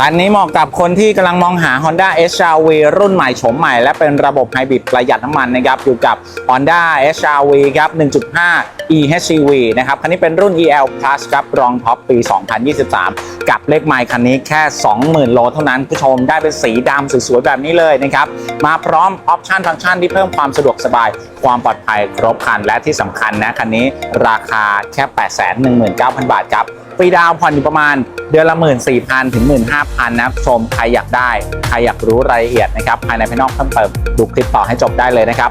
คันนี้เหมาะกับคนที่กำลังมองหา Honda HR-V รุ่นใหม่โฉมใหม่ และเป็นระบบไฮบริดประหยัดน้ำมันนะครับอยู่กับ Honda HR-V ครับ 1.5 eHCV นะครับ คันนี้เป็นรุ่น EL Plus ครับ รองท็อปปี 2023 กับเลขไมล์คันนี้แค่ 20,000 โลเท่านั้นผู้ชมได้เป็นสีดำสวยๆแบบนี้เลยนะครับ มาพร้อมออปชันฟังก์ชันที่เพิ่มความสะดวกสบาย ความปลอดภัยครบครันและที่สำคัญนะคันนี้ราคาแค่ 819,000 บาทครับ ฟรีดาวผ่อนอยู่ประมาณเดือนละ 1 4 0 0 0 ถึง 15,000 นะครับชมใครอยากได้ ใครอยากรู้รายละเอียดนะครับ ภายในภายนอกเพิ่มเติมดูคลิปต่อให้จบได้เลยนะครับ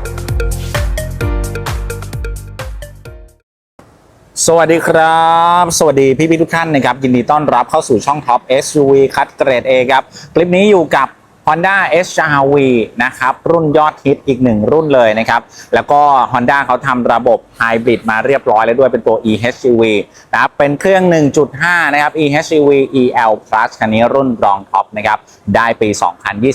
สวัสดีครับ สวัสดีพี่พี่ทุกท่านนะครับ ยินดีต้อนรับเข้าสู่ช่องท็อป SUV คัดเกรด A ครับ คลิปนี้อยู่กับ Honda HR-V นะครับ รุ่นยอดฮิตอีกหนึ่งรุ่นเลยนะครับ แล้วก็ Honda เขาทำระบบไฮบริดมาเรียบร้อยแล้วด้วยเป็นตัว eHCV นะครับเป็นเครื่อง 1.5 นะครับ eHCV EL Plus คันนี้รุ่นรองท็อปนะครับ ได้ปี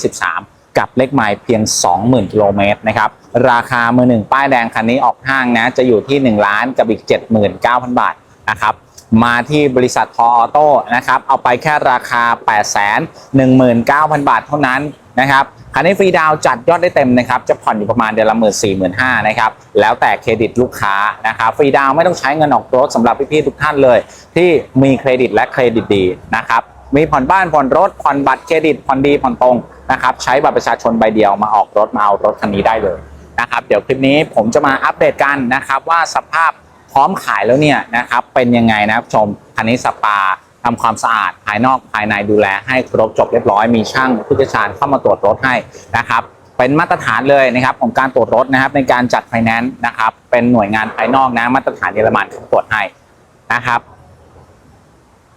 2023กับเลขไมล์เพียง 20,000กิโลเมตรนะครับ ราคามือหนึ่งป้ายแดงคันนี้ออกห้างนะ จะอยู่ที่ 1 ล้านกับอีก 79,000 บาทนะครับ มาที่บริษัททออโต้นะครับ เอาไปแค่ราคา 819,000 บาทเท่านั้นนะครับคันนี้ฟรีดาวจัดยอดได้เต็มนะครับ จะผ่อนอยู่ประมาณเดือนละหมื่นสี่หมื่นห้านะครับ แล้วแต่เครดิตลูกค้านะครับ ฟรีดาวไม่ต้องใช้เงินออกรถสำหรับพี่ๆทุกท่านเลย ที่มีเครดิตและเครดิตดีนะครับ มีผ่อนบ้านผ่อนรถผ่อนบัตรเครดิตผ่อนดีผ่อนตรงนะครับ ใช้บัตรประชาชนใบเดียวมาออกรถมาเอารถคันนี้ได้เลยนะครับ เดี๋ยวคลิปนี้ผมจะมาอัปเดตกันนะครับว่าสภาพ พร้อมขายแล้วเนี่ยนะครับเป็นยังไงนะครับชมคันนี้สปาทำความสะอาดภายนอกภายในดูแลให้ครบจบเรียบร้อยมีช่างผู้เชี่ยวชาญเข้ามาตรวจรถให้นะครับเป็นมาตรฐานเลยนะครับของการตรวจรถนะครับในการจัดไฟแนนซ์นะครับเป็นหน่วยงานภายนอกนะมาตรฐานเยอรมันตรวจให้นะครับ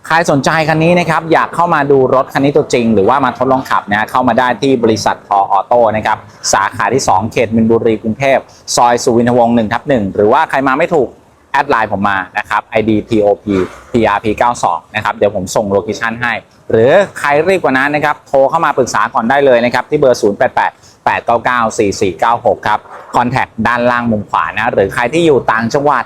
ใครสนใจคันนี้นะครับอยากเข้ามาดูรถคันนี้ตัวจริง หรือว่ามาทดลองขับนะเข้ามาได้ที่บริษัททอออโต้นะครับสาขาที่ 2 เขตมินบุรีกรุงเทพซอยสุวินทวงศ์1ทับ1หรือว่าใครมาไม่ถูก แอดไลน์ผมมานะครับ ID TOP PRP 92นะครับเดี๋ยวผมส่งโลเคชันให้ หรือใครรีบกว่านั้นนะครับ โทรเข้ามาปรึกษาก่อนได้เลยนะครับ ที่เบอร์ 088 899 4496 ครับคอนแทคด้านล่างมุมขวานะ หรือใครที่อยู่ต่างจังหวัด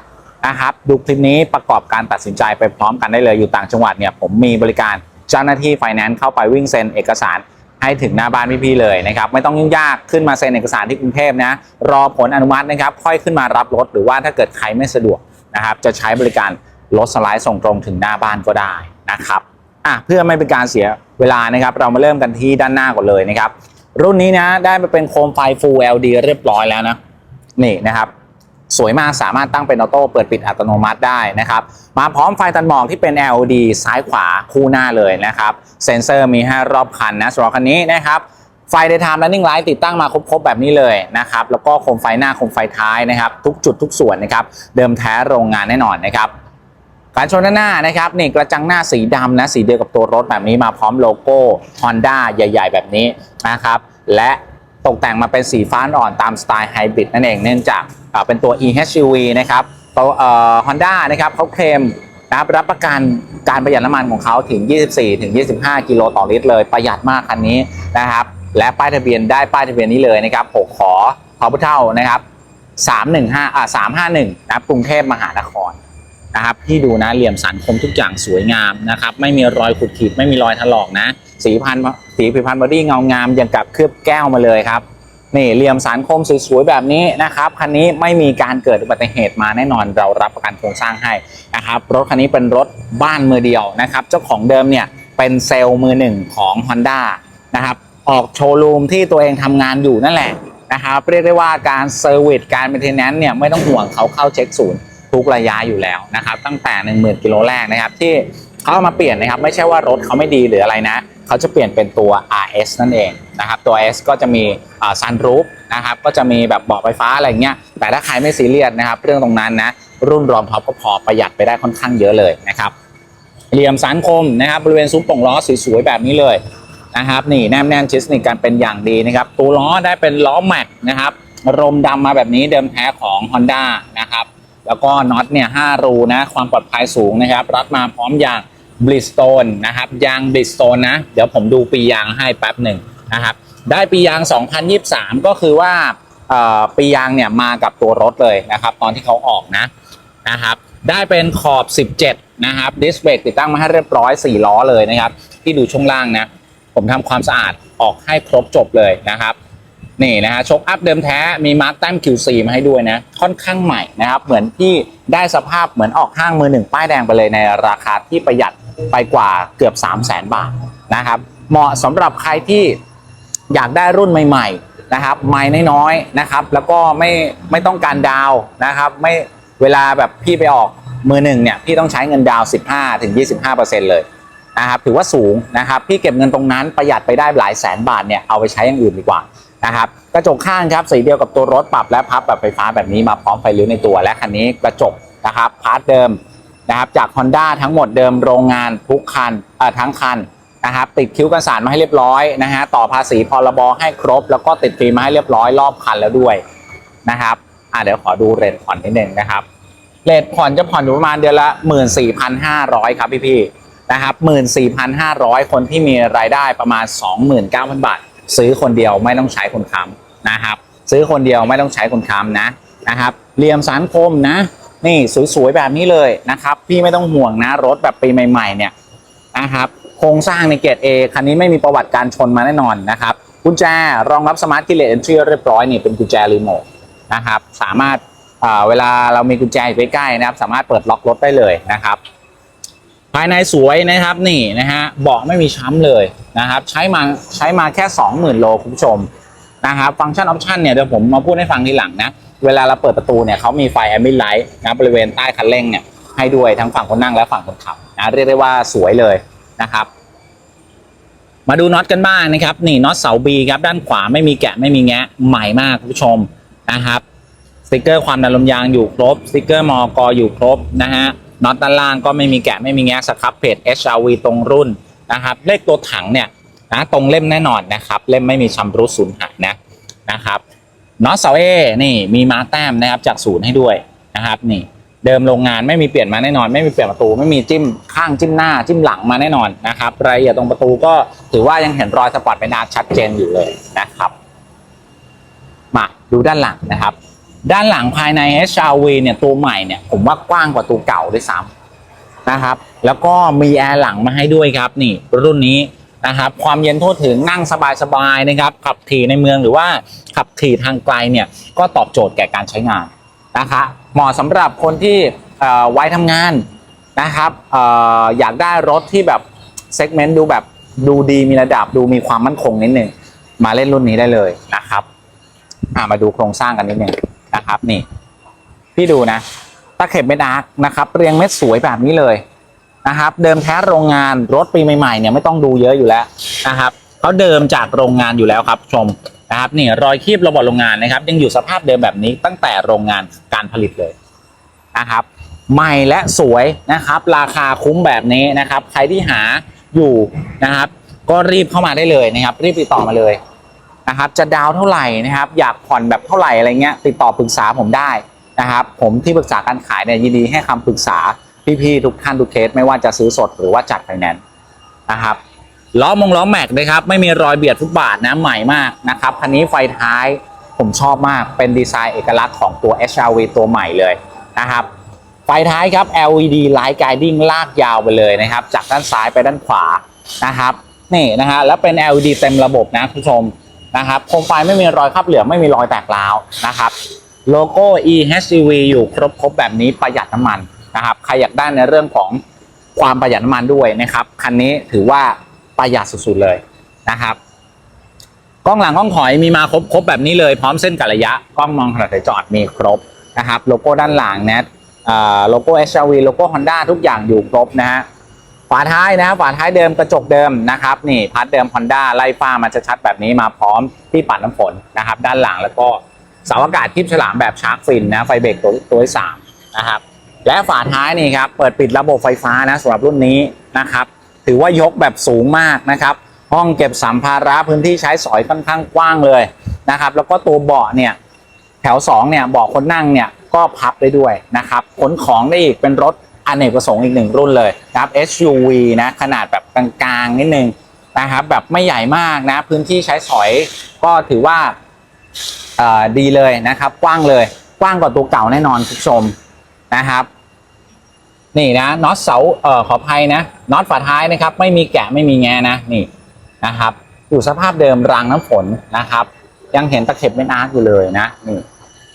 นะครับ ดูคลิปนี้ประกอบการตัดสินใจไปพร้อมกันได้เลยอยู่ต่างจังหวัดเนี่ยผมมีบริการเจ้าหน้าที่ไฟแนนซ์เข้าไปวิ่งเซ็นเอกสารให้ถึงหน้าบ้านพี่ๆเลยนะครับ ไม่ต้องยุ่งยากขึ้นมาเซ็นเอกสารที่กรุงเทพนะ รอผลอนุมัตินะครับ ค่อยขึ้นมารับรถ หรือว่าถ้าเกิดใครไม่สะดวก นะครับ จะใช้บริการรถสไลด์ส่งตรงถึงหน้าบ้านก็ได้นะครับอะเพื่อไม่เป็นการเสียเวลานะครับ เรามาเริ่มกันที่ด้านหน้าก่อนเลยนะครับ รุ่นนี้นะได้มาเป็นโคมไฟ Full LED เรียบร้อยแล้วนะนี่นะครับสวยมากสามารถตั้งเป็นออโต้เปิดปิดอัตโนมัติได้นะครับ มาพร้อมไฟตัดหมอกที่เป็น LED ซ้ายขวาคู่หน้าเลยนะครับ เซ็นเซอร์มีให้รอบคันนะสำหรับคันนี้นะครับ ไฟ daytime running light ติดตั้งมาครบๆ แบบนี้เลยนะครับ แล้วก็โคมไฟหน้าโคมไฟท้ายนะครับ ทุกจุดทุกส่วนนะครับ เดิมแท้โรงงานแน่นอนนะครับการชนหน้านะครับนี่กระจังหน้าสีดำนะสีเดียวกับตัวรถแบบนี้มาพร้อมโลโก้ Honda ใหญ่ ๆ แบบนี้นะครับและตกแต่งมาเป็นสีฟ้าอ่อนตามสไตล์ไฮบริดนั่นเองเนื่องจากเป็นตัว eHCV นะครับตัวเอ่อ Honda นะครับเขาเคลมนะครับรับประกันการประหยัดน้ำมันของเขาถึง 24ถึง25 กิโลต่อลิตรเลยประหยัดมากคันนี้นะครับ และป้ายทะเบียนได้ป้ายทะเบียนนี้เลยนะครับ6ขอพอพุเท่านะครับ315อ่า351นะครับกรุงเทพมหานครนะครับที่ดูนะเหลี่ยมสันคมทุกอย่างสวยงามนะครับไม่มีรอยขุดขีดไม่มีรอยถลอกนะ สีพันสีผิวพันธุ์บอดี้เงางามอย่างกับเคลือบแก้วมาเลยครับนี่เหลี่ยมสันคมสวยๆแบบนี้นะครับคันนี้ไม่มีการเกิดอุบัติเหตุมาแน่นอนเรารับประกันโครงสร้างให้นะครับรถคันนี้เป็นรถบ้านมือเดียวนะครับ เจ้าของเดิมเนี่ยเป็นเซลล์มือหนึ่งของ Honda นะครับ ออกโชว์รูมที่ตัวเองทำงานอยู่นั่นแหละนะครับเรียกได้ว่าการเซอร์วิสการเมนเทนแนนซ์เนี่ยไม่ต้องห่วงเขาเข้าเช็คศูนย์ทุกระยะอยู่แล้วนะครับตั้งแต่ 10,000กิโลแรกนะครับที่เขาเอามาเปลี่ยนนะครับไม่ใช่ว่ารถเขาไม่ดีหรืออะไรนะ เขาจะเปลี่ยนเป็นตัว RS นั่นเองนะครับตัว S ก็จะมีซันรูฟนะครับก็จะมีแบบเบาะไฟฟ้าอะไรเงี้ยแต่ถ้าใครไม่ซีเรียสนะครับเรื่องตรงนั้นนะรุ่นรองท็อปก็พอประหยัดไปได้ค่อนข้างเยอะเลยนะครับเหลี่ยมสันคมนะครับบริเวณซุ้มป่งล้อสวยๆแบบนี้เลย นะครับนี่แนบแน่นชิสนิกกันเป็นอย่างดีนะครับตัวล้อได้เป็นล้อแม็กนะครับรมดำมาแบบนี้เดิมแท้ของ Honda นะครับแล้วก็น็อตเนี่ย5รูนะความปลอดภัยสูงนะครับ รัดมาพร้อมยางบริสโตนนะครับยางบริสโตนนะ เดี๋ยวผมดูปียางให้แป๊บหนึ่งนะครับได้ปียาง 2023 ก็คือว่าเอ่อปียางเนี่ยมากับตัวรถเลยนะครับ ตอนที่เขาออกนะนะครับได้เป็นขอบ 17 นะครับดิสเบรกติดตั้งมาให้เรียบร้อย 4 ล้อเลยนะครับ ที่ดูช่วงล่างนะ ผมทำความสะอาดออกให้ครบจบเลยนะครับ นี่นะฮะชกอัพเดิมแท้มีมาร์คแต้ม Q4 มาให้ด้วยนะ ค่อนข้างใหม่นะครับ เหมือนที่ได้สภาพเหมือนออกห้างมือหนึ่งป้ายแดงไปเลยในราคาที่ประหยัดไปกว่าเกือบ 3 0 0แสนบาทนะครับ เหมาะสำหรับใครที่อยากได้รุ่นใหม่ ๆ นะครับไม่น้อยๆนะครับ แล้วก็ไม่ไม่ต้องการดาวนะครับไม่เวลาแบบพี่ไปออกมือหนึ่งเนี่ยพี่ต้องใช้เงินดาว 15ถึง25%เลย นะครับถือว่าสูงนะครับพี่เก็บเงินตรงนั้นประหยัดไปได้หลายแสนบาทเนี่ยเอาไปใช้อย่างอื่นดีกว่านะครับกระจกข้างครับสีเดียวกับตัวรถปรับและพับแบบไฟฟ้าแบบนี้มาพร้อมไฟเลี้ยวในตัวและคันนี้กระจกนะครับพาร์ทเดิมนะครับจาก Honda ทั้งหมดเดิมโรงงานทุกคันเอ่อทั้งคันนะครับติดคิ้วกันสารมาให้เรียบร้อยนะฮะต่อภาษีพรบให้ครบ แล้วก็ติดฟิล์มมาให้เรียบร้อยรอบคันแล้วด้วยนะครับอะเดี๋ยวขอดูเรทผ่อนนิดนึงนะครับเรทผ่อนจะผ่อนอยู่ประมาณเดือนละ 14,500 ครับพี่ๆ นะครับ14,500 คนที่มีรายได้ประมาณ 29,000 บาท ซื้อคนเดียวไม่ต้องใช้คนค้ำนะครับ ซื้อคนเดียวไม่ต้องใช้คนค้ำนะนะครับเหลี่ยมสันคมนะ นี่สวยๆแบบนี้เลยนะครับ พี่ไม่ต้องห่วงนะรถแบบปีใหม่ๆเนี่ยนะครับโครงสร้างในเกรด A คันนี้ไม่มีประวัติการชนมาแน่นอนนะครับกุญแจรองรับสมาร์ทกิเลสเอนทรีเรียบร้อยนี่เป็นกุญแจรีโมทนะครับสามารถเวลาเรามีกุญแจอยู่ใกล้ๆนะครับ สามารถเปิดล็อกรถได้เลยนะครับ ภายในสวยนะครับนี่นะฮะเบาะไม่มีช้ำเลยนะครับใช้มาใช้มาแค่ 20,000 โลคุณผู้ชมนะครับฟังก์ชันออปชันเนี่ยเดี๋ยวผมมาพูดให้ฟังทีหลังนะ เวลาเราเปิดประตูเนี่ยเขามีไฟแอมบิไลท์นะบริเวณใต้คันเร่งเนี่ยให้ด้วยทั้งฝั่งคนนั่งและฝั่งคนขับนะเรียกได้ว่าสวยเลยนะครับ มาดูน็อตกันบ้างนะครับนี่น็อตเสาบีครับด้านขวาไม่มีแกะไม่มีแงะใหม่มากคุณผู้ชมนะครับสติกเกอร์ความดันลมยางอยู่ครบสติกเกอร์มอกอยู่ครบนะฮะ น็อตด้านล่างก็ไม่มีแกะไม่มีแงะสครับเพจ HRV ตรงรุ่นนะครับเลขตัวถังเนี่ยนะตรงเล่มแน่นอนนะครับเล่มไม่มีชำรุดสูญหายนะนะครับน็อตเสาเอนี่มีมาแต้มนะครับจากศูนย์ให้ด้วยนะครับนี่เดิมโรงงานไม่มีเปลี่ยนมาแน่นอน ไม่มีเปลี่ยนประตู ไม่มีจิ้มข้างจิ้มหน้าจิ้มหลังมาแน่นอนนะครับรายละเอียดตรงประตูก็ถือว่ายังเห็นรอยสปอตเป็นอาชัดเจนอยู่เลยนะครับ มาดูด้านหลังนะครับ ด้านหลังภายใน HRV เนี่ยตัวใหม่เนี่ยผมว่ากว้างกว่าตัวเก่าด้วยซ้ำนะครับ แล้วก็มีแอร์หลังมาให้ด้วยครับนี่รุ่นนี้นะครับความเย็นทั่วถึงนั่งสบายๆนะครับ ขับขี่ในเมืองหรือว่าขับขี่ทางไกลเนี่ยก็ตอบโจทย์แก่การใช้งานนะคะเหมาะสำหรับคนที่เอ่อวัยทำงานนะครับออยากได้รถที่แบบเซกเมนต์ดูแบบดูดีมีระดับดูมีความมั่นคงนิดนึงมาเล่นรุ่นนี้ได้เลยนะครับมาดูโครงสร้างกันนิดนึง นะครับนี่ พี่ดูนะตะเข็บเม็ดอาร์คนะครับ เรียงเม็ดสวยแบบนี้เลยนะครับ เดิมแท้โรงงานรถปีใหม่ๆเนี่ยไม่ต้องดูเยอะอยู่แล้วนะครับเขาเดิมจากโรงงานอยู่แล้วครับชมนะครับนี่รอยคีบระบบโรงงานนะครับ ยังอยู่สภาพเดิมแบบนี้ตั้งแต่โรงงานการผลิตเลยนะครับ ใหม่และสวยนะครับ ราคาคุ้มแบบนี้นะครับ ใครที่หาอยู่นะครับ ก็รีบเข้ามาได้เลยนะครับ รีบติดต่อมาเลย นะครับจะดาวเท่าไหร่นะครับ อยากผ่อนแบบเท่าไหร่อะไรเงี้ยติดต่อปรึกษาผมได้นะครับ ผมที่ปรึกษาการขายเนี่ยยินดีให้คำปรึกษาพี่ๆทุกท่านทุกเคสไม่ว่าจะซื้อสดหรือว่าจัดไฟแนนซ์นะครับล้อมงล้อแม็กนะครับไม่มีรอยเบียดฟุตบาทนะใหม่มากนะครับคันนี้ไฟท้ายผมชอบมากเป็นดีไซน์เอกลักษณ์ของตัว HRV ตัวใหม่เลยนะครับไฟท้ายครับ LED Light Guiding ลากยาวไปเลยนะครับ จากด้านซ้ายไปด้านขวานะครับนี่นะฮะแล้วเป็น LED เต็มระบบนะคุณผู้ชม นะครับโคมไฟไม่มีรอยคราบเหลืองไม่มีรอยแตกร้าวนะครับโลโก้ eHCV อยู่ครบครบแบบนี้ประหยัดน้ำมันนะครับใครอยากได้ในเรื่องของความประหยัดน้ำมันด้วยนะครับคันนี้ถือว่าประหยัดสุดๆเลยนะครับกล้องหลังกล้องถอยมีมาครบครบแบบนี้เลยพร้อมเส้นกัระยะกล้องมองขนาดจอดมีครบนะครับโลโก้ด้านหลังนะอ่าโลโก้ HRV โลโก้ Honda ทุกอย่างอยู่ครบนะฮะ ฝาท้ายนะฝาท้ายเดิมกระจกเดิมนะครับนี่พัดเดิม Honda ไล่ฟ้ามันจะชัดแบบนี้มาพร้อมที่ปัดน้ำฝนนะครับ ด้านหลังแล้วก็เสาอากาศทิพฉลามแบบชาร์กฟินนะไฟเบรกตัวตัวที่สามนะครับและฝาท้ายนี่ครับเปิดปิดระบบไฟฟ้านะสำหรับรุ่นนี้นะครับ ถือว่ายกแบบสูงมากนะครับ ห้องเก็บสัมภาระพื้นที่ใช้สอยค่อนข้างกว้างเลยนะครับ แล้วก็ตัวเบาะเนี่ยแถว2เนี่ยเบาะคนนั่งเนี่ยก็พับได้ด้วยนะครับขนของได้อีกเป็นรถ อเนกประสงค์อีกหนึ่งรุ่นเลยนะครับ SUV นะขนาดแบบกลางๆนิดนึงนะครับแบบไม่ใหญ่มากนะพื้นที่ใช้สอยก็ถือว่าดีเลยนะครับ กว้างเลยกว้างกว่าตัวเก่าแน่นอนคุณผู้ชมนะครับ นี่นะน็อตเสาเอ่อขออภัยนะน็อตฝาท้ายนะครับ ไม่มีแกะไม่มีแงนะนี่นะครับ อยู่สภาพเดิมรางน้ำฝนนะครับ ยังเห็นตะเข็บไม่นาร์กอยู่เลยนะนี่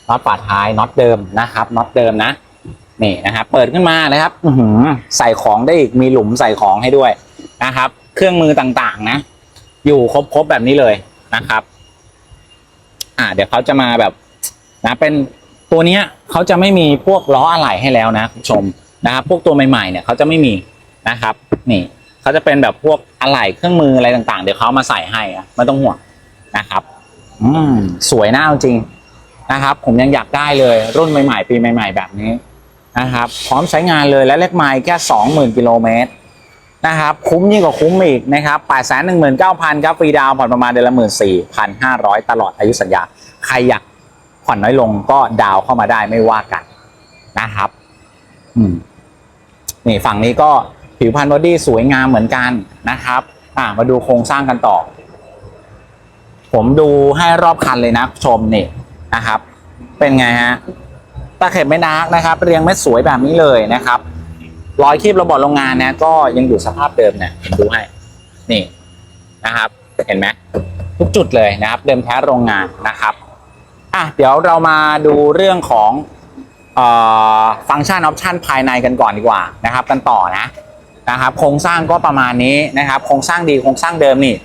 น็อตฝาท้ายน็อตเดิมนะครับน็อตเดิมนะ นี่นะครับเปิดขึ้นมานะครับอื้อหือใส่ของได้อีกมีหลุมใส่ของให้ด้วยนะครับ เครื่องมือต่างๆ นะ อยู่ครบๆแบบนี้เลยนะครับ อ่า เดี๋ยวเขาจะมาแบบ นะ เป็นตัวเนี้ยเขาจะไม่มีพวกล้ออะไหล่ให้แล้วนะคุณผู้ชมนะครับ พวกตัวใหม่ๆเนี่ยเขาจะไม่มีนะครับ นี่เขาจะเป็นแบบพวกอะไหล่เครื่องมืออะไรต่าง ๆ เดี๋ยวเขามาใส่ให้อะไม่ต้องห่วงนะครับ อืมสวยน่าเอาจริงนะครับ ผมยังอยากได้เลย รุ่นใหม่ๆปีใหม่ ๆ แบบนี้ นะครับ พร้อมใช้งานเลยและเล็กไมล์แค่ 20,000 กิโลเมตรนะครับ คุ้มยิ่งกว่าคุ้มอีกนะครับ819,000ครับฟรีดาวผ่อนประมาณเดือนละ14,500 ตลอดอายุสัญญา ใครอยากผ่อนน้อยลงก็ดาวเข้ามาได้ไม่ว่ากันนะครับ อืมนี่ฝั่งนี้ก็ผิวพันธุ์บอดี้สวยงามเหมือนกันนะครับ อ่ามาดูโครงสร้างกันต่อ ผมดูให้รอบคันเลยนะชมนี่นะครับ เป็นไงฮะ เข็บไม่นักนะครับ เรียงไม่สวยแบบนี้เลยนะครับรอยคีบระบบโรงงานเนี่ยก็ยังอยู่สภาพเดิมเนี่ยผมดูให้นี่นะครับ เห็นไหมทุกจุดเลยนะครับ เดิมแท้โรงงานนะครับอะเดี๋ยวเรามาดูเรื่องของเอ่อฟังก์ชันออปชันภายในกันก่อนดีกว่านะครับ กันต่อนะนะครับ โครงสร้างก็ประมาณนี้นะครับ โครงสร้างดีโครงสร้างเดิมนี่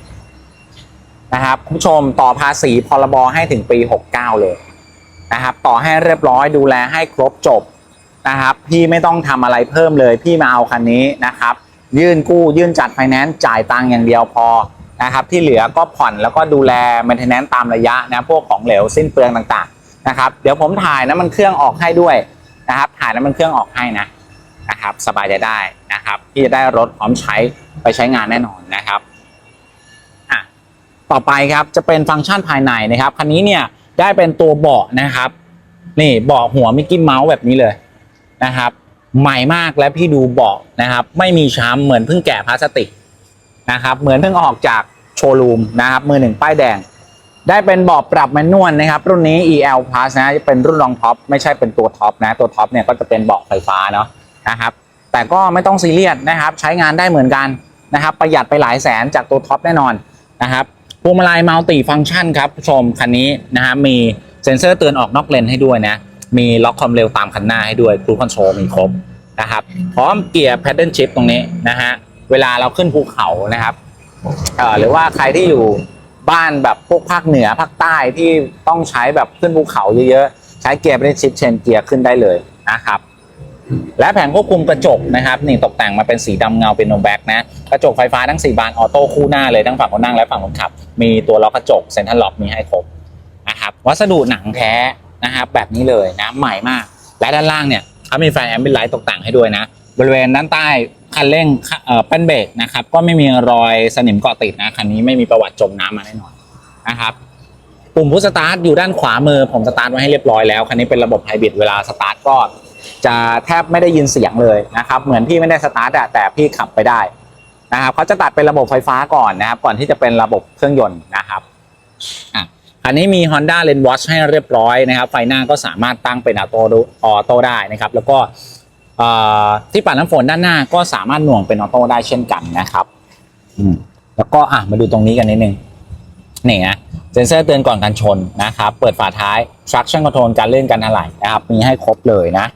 นะครับคุณผู้ชมต่อภาษีพรบให้ถึงปี 69 เลย นะครับต่อให้เรียบร้อยดูแลให้ครบจบนะครับ พี่ไม่ต้องทำอะไรเพิ่มเลย พี่มาเอาคันนี้นะครับ ยื่นกู้ยื่นจัดไฟแนนซ์จ่ายตังค์อย่างเดียวพอนะครับ ที่เหลือก็ผ่อนแล้วก็ดูแล maintenance ตามระยะนะพวกของเหลวสิ้นเปลืองต่างๆนะครับเดี๋ยวผมถ่ายน้ำมันเครื่องออกให้ด้วยนะครับ ถ่ายน้ำมันเครื่องออกให้นะนะครับ สบายใจได้นะครับที่จะได้รถพร้อมใช้ไปใช้งานแน่นอนนะครับอะต่อไปครับจะเป็นฟังก์ชันภายในนะครับคันนี้เนี่ย ได้เป็นตัวเบาะนะครับ นี่เบาะหัวมิกกี้เมาส์แบบนี้เลยนะครับ ใหม่มากและพี่ดูเบาะนะครับ ไม่มีช้ำเหมือนเพิ่งแกะพลาสติกนะครับ เหมือนเพิ่งออกจากโชว์รูมนะครับ มือหนึ่งป้ายแดง ได้เป็นเบาะปรับแมนนวลนะครับ รุ่นนี้ EL Plus นะจะเป็นรุ่นรองท็อปไม่ใช่เป็นตัวท็อปนะตัวท็อปเนี่ยก็จะเป็นเบาะไฟฟ้าเนาะนะครับ แต่ก็ไม่ต้องซีเรียสนะครับ ใช้งานได้เหมือนกันนะครับ ประหยัดไปหลายแสนจากตัวท็อปแน่นอนนะครับ พวงมาลัยมัลติฟังก์ชันครับผู้ชมคันนี้นะฮะมีเซ็นเซอร์เตือนออกนอกเลนให้ด้วยนะ มีล็อกความเร็วตามคันหน้าให้ด้วยครูคอนโซลมีครบนะครับพร้อมเกียร์แพดเดิลชิพตรงนี้นะฮะเวลาเราขึ้นภูเขานะครับเอ่อหรือว่าใครที่อยู่บ้านแบบพวกภาคเหนือภาคใต้ที่ต้องใช้แบบขึ้นภูเขาเยอะๆ ใช้เกียร์แพดเดิลชิพเชนเกียร์ขึ้นได้เลยนะครับ และแผงควบคุมกระจกนะครับนี่ตกแต่งมาเป็นสีดำเงาเป็นโนแบ็กนะกระจกไฟฟ้าทั้ง 4 บานออโต้คู่หน้าเลยทั้งฝั่งคนนั่งและฝั่งคนขับ มีตัวล็อกกระจกเซ็นทรัลล็อกมีให้ครบนะครับวัสดุหนังแท้นะครับแบบนี้เลยนะใหม่มาก และด้านล่างเนี่ยเขามีไฟแอมเบ t ไลท์ตกแต่งให้ด้วยนะ บริเวณด้านใต้คันเร่งแป้นเบรกนะครับก็ไม่มีรอยสนิมเกาะติดนะคันนี้ไม่มีประวัติจมน้ำมาแน่นอนนะครับปุ่มพุชสตาร์ทอยู่ด้านขวามือผมสตาร์ทไว้ให้เรียบร้อยแล้วคันนี้เป็นระบบไฮบริดเวลาสตาร์ทก็ จะแทบไม่ได้ยินเสียงเลยนะครับเหมือนพี่ไม่ได้สตาร์ทอะแต่พี่ขับไปได้นะครับเขาจะตัดเป็นระบบไฟฟ้าก่อนนะครับ ก่อนที่จะเป็นระบบเครื่องยนต์นะครับอะคันนี้มี Honda Lane Watch ให้เรียบร้อยนะครับ ไฟหน้าก็สามารถตั้งเป็นออโต้ออโต้ได้นะครับ แล้วก็ที่ปัดน้ำฝนด้านหน้าก็สามารถหน่วงเป็นออโต้ได้เช่นกันนะครับแล้วก็อะมาดูตรงนี้กันนิดนึงนี่นะเซ็นเซอร์เตือนก่อนการชนนะครับ เปิดฝาท้าย traction control การเลื่อนการถลายนะครับ มีให้ครบเลยนะ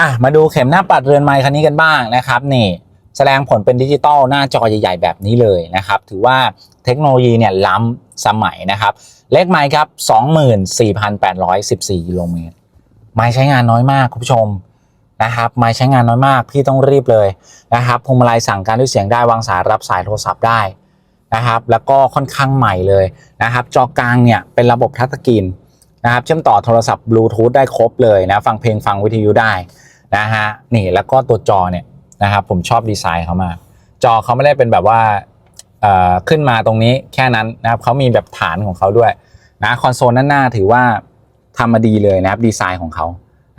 อะมาดูเข็มหน้าปัดเรือนไม้คันนี้กันบ้างนะครับนี่แสดงผลเป็นดิจิตอลหน้าจอใหญ่ ๆ แบบนี้เลยนะครับ ถือว่าเทคโนโลยีเนี่ยล้ำสมัยนะครับ เลขไม้ครับ 24,814กิโลเมตรไม้ใช้งานน้อยมากคุณผู้ชมนะครับไม้ใช้งานน้อยมาก พี่ต้องรีบเลยนะครับพวงมาลัยสั่งการด้วยเสียงได้วางสายรับสายโทรศัพท์ได้นะครับ แล้วก็ค่อนข้างใหม่เลยนะครับ จอกลางเนี่ยเป็นระบบทัชสกรีนนะครับ เชื่อมต่อโทรศัพท์บลูทูธได้ครบเลยนะ ฟังเพลงฟังวิทยุได้ นะฮะนี่แล้วก็ตัวจอเนี่ยนะครับผมชอบดีไซน์เขามากจอเขาไม่ได้เป็นแบบว่าขึ้นมาตรงนี้แค่นั้นนะครับเขามีแบบฐานของเขาด้วยนะคอนโซลด้านหน้าถือว่าทำมาดีเลยนะครับดีไซน์ของเขา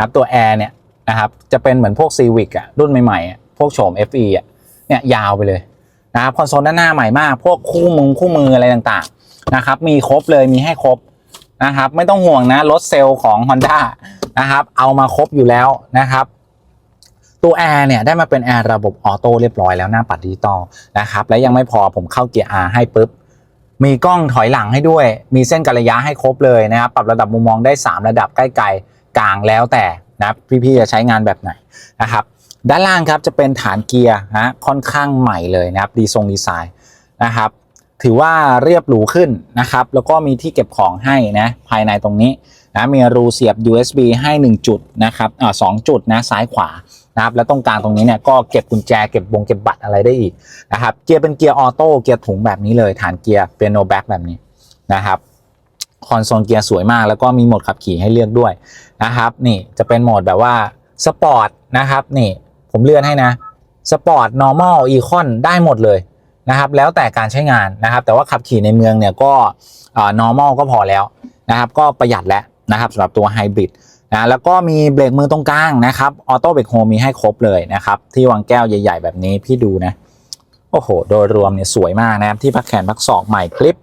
ครับตัวแอร์เนี่ยนะครับจะเป็นเหมือนพวก Civic อะรุ่นใหม่ๆพวกโฉม FE อะเนี่ยยาวไปเลยนะครับคอนโซลด้านหน้าใหม่มาก พวกคู่มือคู่มืออะไรต่างๆนะครับมีครบเลยมีให้ครบนะครับไม่ต้องห่วงนะรถเซลล์ของ Honda นะครับเอามาครบอยู่แล้วนะครับ ตัวแอร์เนี่ยได้มาเป็นแอร์ระบบออโต้เรียบร้อยแล้วหน้าปัดดิจิตอลนะครับและยังไม่พอผมเข้าเกียร์ R ให้ปุ๊บมีกล้องถอยหลังให้ด้วย มีเส้นกันระยะให้ครบเลยนะครับ ปรับระดับมุมมองได้ 3 ระดับใกล้ไกลกลางแล้วแต่นะพี่ๆจะใช้งานแบบไหนนะครับ ด้านล่างครับจะเป็นฐานเกียร์นะค่อนข้างใหม่เลยนะครับ ดีทรงดีไซน์นะครับ ถือว่าเรียบหรูขึ้นนะครับ แล้วก็มีที่เก็บของให้นะภายในตรงนี้นะมีรูเสียบ USB ให้ 1 จุดนะครับอ่าสองจุดนะซ้ายขวา นะครับแล้วตรงกลางตรงนี้เนี่ยก็เก็บกุญแจเก็บบงเก็บบัตรอะไรได้อีกนะครับเกียร์เป็นเกียร์ออโต้เกียร์ถุงแบบนี้เลย ฐานเกียร์เปียโนแบ็กแบบนี้นะครับคอนโซลเกียร์สวยมาก แล้วก็มีโหมดขับขี่ให้เลือกด้วยนะครับนี่จะเป็นโหมดแบบว่าสปอร์ตนะครับนี่ผมเลื่อนให้นะสปอร์ต normal econ ได้หมดเลยนะครับแล้วแต่การใช้งานนะครับ แต่ว่าขับขี่ในเมืองเนี่ยก็เอ่อ normal ก็พอแล้วนะครับ ก็ประหยัดแล้วนะครับสำหรับตัวไฮบริด นะแล้วก็มีเบรกมือตรงกลางนะครับออโต้เบรกโฮมีให้ครบเลยนะครับที่วางแก้วใหญ่ ๆ แบบนี้พี่ดูนะโอ้โห โดยรวมเนี่ยสวยมากนะครับที่พักแขนพักศอกใหม่คลิป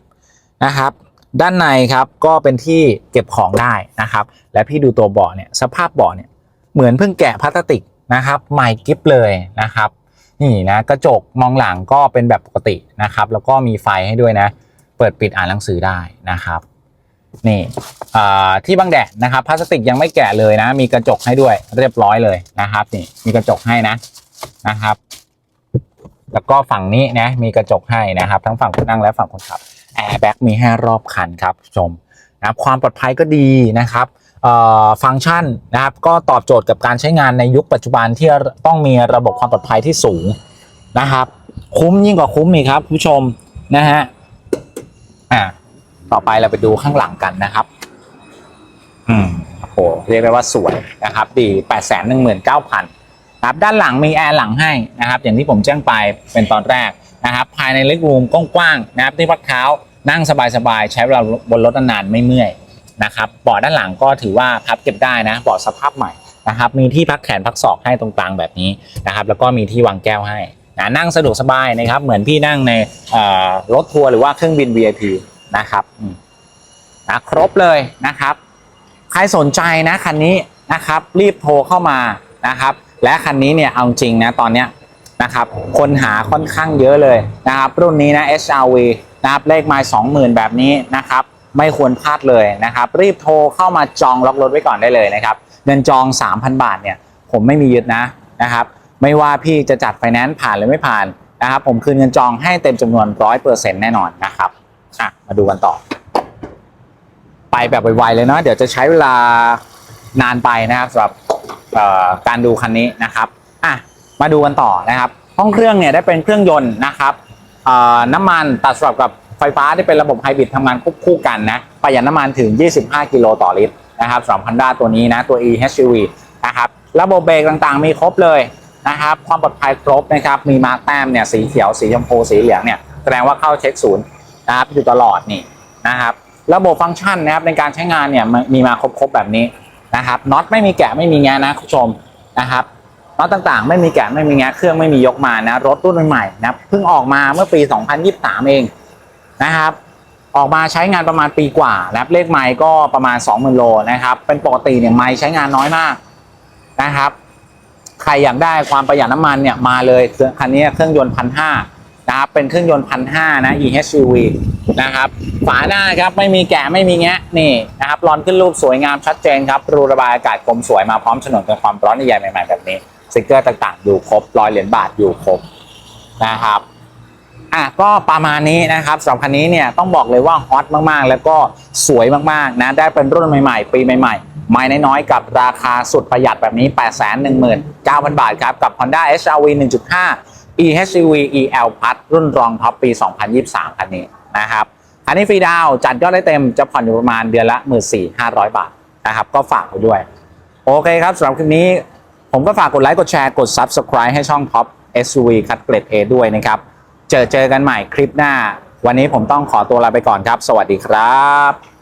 นะครับ ด้านในครับก็เป็นที่เก็บของได้นะครับ และพี่ดูตัวเบาะเนี่ยสภาพเบาะเนี่ยเหมือนเพิ่งแกะพลาสติกนะครับใหม่กิฟเลยนะครับ นี่นะกระจกมองหลังก็เป็นแบบปกตินะครับ แล้วก็มีไฟให้ด้วยนะ เปิดปิดอ่านหนังสือได้นะครับ นี่ที่บังแดดนะครับพลาสติกยังไม่แกะเลยนะ มีกระจกให้ด้วยเรียบร้อยเลยนะครับนี่มีกระจกให้นะนะครับ แล้วก็ฝั่งนี้นะมีกระจกให้นะครับ ทั้งฝั่งคนนั่งและฝั่งคนขับแอร์แบ็กมีให้รอบคันครับชมนะคความปลอดภัยก็ดีนะครับฟังก์ชันนะครับก็ตอบโจทย์กับการใช้งานในยุคปัจจุบันที่ต้องมีระบบความปลอดภัยที่สูงนะครับ คุ้มยิ่งกว่าคุ้มอีกครับคุณผู้ชมนะฮะอ่า ต่อไปเราไปดูข้างหลังกันนะครับ อืมโอ้โหเรียกได้ว่าสวยนะครับ ดี8 1 9 0 0 0ครับด้านหลังมีแอร์หลังให้นะครับ อย่างที่ผมแจ้งไปเป็นตอนแรกนะครับ ภายในเล็กรูมกว้างๆนะครับที่พักเท้านั่งสบายๆใช้เวลาบนรถนานๆไม่เมื่อยนะครับเบาะด้านหลังก็ถือว่าพับเก็บได้นะเบาะสภาพใหม่นะครับ มีที่พักแขนพักศอกให้ตรงกลางแบบนี้นะครับ แล้วก็มีที่วางแก้วให้นะนั่งสะดวกสบายนะครับ เหมือนพี่นั่งในรถทัวร์หรือว่าเครื่องบิน VIP นะครับนะครบเลยนะครับ ใครสนใจนะคันนี้นะครับ รีบโทรเข้ามานะครับ และคันนี้เนี่ยเอาจริงนะตอนเนี้ยนะครับคนหาค่อนข้างเยอะเลยนะครับ รุ่นนี้นะ HRV นะครับเลขไมล์20,000 แบบนี้นะครับ ไม่ควรพลาดเลยนะครับ รีบโทรเข้ามาจองล็อกรถไว้ก่อนได้เลยนะครับเงินจอง 3,000 บาทเนี่ย ผมไม่มียึดนะนะครับ ไม่ว่าพี่จะจัดไฟแนนซ์ผ่านหรือไม่ผ่านนะครับ ผมคืนเงินจองให้เต็มจำนวน 100%แน่นอนนะครับ มาดูกันต่อ ไปแบบไวๆเลยเนาะเดี๋ยวจะใช้เวลานานไปนะครับสำหรับการดูคันนี้นะครับอะมาดูกันต่อนะครับ ห้องเครื่องเนี่ยได้เป็นเครื่องยนต์นะครับน้ำมันตัดสลับกับไฟฟ้าที่เป็นระบบไฮบริดทำงานควบคู่กันนะประหยัดน้ำมันถึง 25 กิโลต่อลิตรนะครับสำหรับ Honda ตัวนี้นะตัว e-HUV นะครับระบบเบรกต่างๆมีครบเลยนะครับความปลอดภัยครบนะครับมีมาร์กแต้มเนี่ยสีเขียวสีชมพูสีเหลืองเนี่ยแสดงว่าเข้าเช็คศูนย์ นะครับอยู่ตลอดนี่นะครับระบบฟังก์ชันนะครับในการใช้งานเนี่ยมีมาครบๆแบบนี้นะครับน็อตไม่มีแกะไม่มีแงะนะคุณผู้ชมนะครับน็อตต่างๆ ไม่มีแกะไม่มีแงะเครื่องไม่มียกมานะรถรุ่นใหม่นะเพิ่งออกมาเมื่อปี 2023 เองนะครับออกมาใช้งานประมาณปีกว่านะครับเลขไมล์ก็ประมาณ 20,000โลนะครับเป็นปกติเนี่ยไมล์ใช้งานน้อยมากนะครับ ใครอยากได้ความประหยัดน้ำมันเนี่ยมาเลยเครื่องคันนี้เครื่องยนต์พันห้า นะครับเป็นเครื่องยนต์พันห้านะ eHUV นะครับฝาหน้าครับไม่มีแกะไม่มีแงะนี่นะครับรอนขึ้นรูปสวยงามชัดเจนครับรูระบายอากาศกลมสวยมาพร้อมฉนวนกันความร้อนใหญ่ใหม่ๆแบบนี้สติกเกอร์ต่างๆอยู่ครบรอยเหรียญบาทอยู่ครบนะครับอะก็ประมาณนี้นะครับสำหรับคันนี้เนี่ยต้องบอกเลยว่าฮอตมากๆ แล้วก็สวยมากๆนะได้เป็นรุ่นใหม่ๆ ปีใหม่ๆ ไม่น้อยๆกับราคาสุดประหยัดแบบนี้ 819,000 บาทครับกับ Honda HR-V 1.5 eHUV EL Plus รุ่นรองท็อปปี 2023 คันนี้นะครับอันนี้ฟรีดาวจัดยอดได้เต็มจะผ่อนอยู่ประมาณเดือนละ 14,500 บาทนะครับก็ฝากไว้ด้วย โอเคครับสำหรับคลิปนี้ ผมก็ฝากกดไลค์กดแชร์กด Subscribe ให้ช่อง Top SUV คัดเกรด A ด้วยนะครับ เจอเจอกันใหม่คลิปหน้า วันนี้ผมต้องขอตัวลาไปก่อนครับ สวัสดีครับ